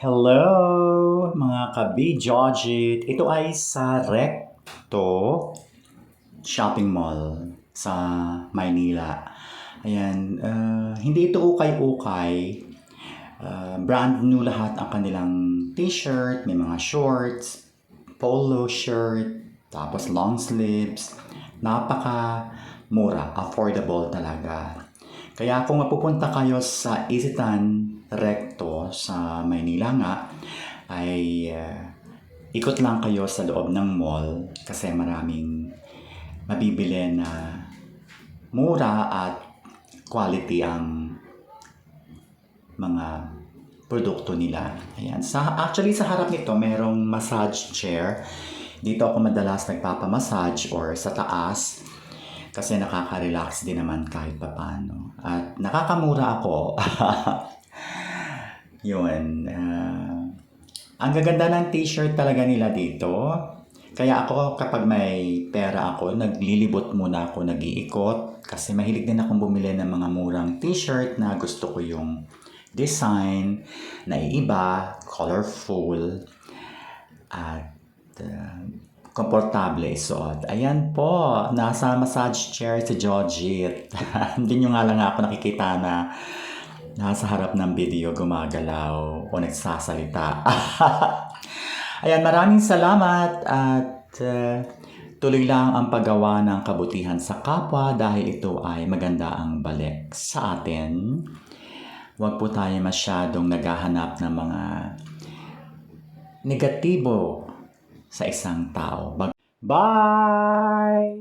Hello, mga ka-B-Jojit. Ito ay sa Recto Shopping Mall sa Maynila. Ayan, ah, hindi ito ukay-ukay. Ah, brand new lahat ang kanilang t-shirt, may mga shorts, polo shirt, tapos long sleeves. Napaka mura, affordable talaga. Kaya kung mapupunta kayo sa Isitan Recto sa Maynila nga, ay ah, ikot lang kayo sa loob ng mall kasi maraming mabibili na mura at quality ang mga produkto nila. Ayan. Sa, actually, sa harap nito, merong massage chair. Dito ako madalas nagpapamassage or sa taas kasi nakaka-relax din naman kahit papano. At nakakamura ako. Yun. ah, ang gaganda ng t-shirt talaga nila dito. Kaya ako kapag may pera ako, naglilibot muna ako, nag-iikot. Kasi mahilig din akong bumili ng mga murang t-shirt na gusto ko yung design, na iba, colorful, at uh, komportable isuot. Ayan po, nasa massage chair si Jojit. Hindi nyo nga lang ako nakikita na nasa harap ng video gumagalaw o nagsasalita. Ayan, maraming salamat at uh, tuloy lang ang paggawa ng kabutihan sa kapwa dahil ito ay maganda ang balik sa atin. Huwag po tayo masyadong naghahanap ng mga negatibo sa isang tao. Bye!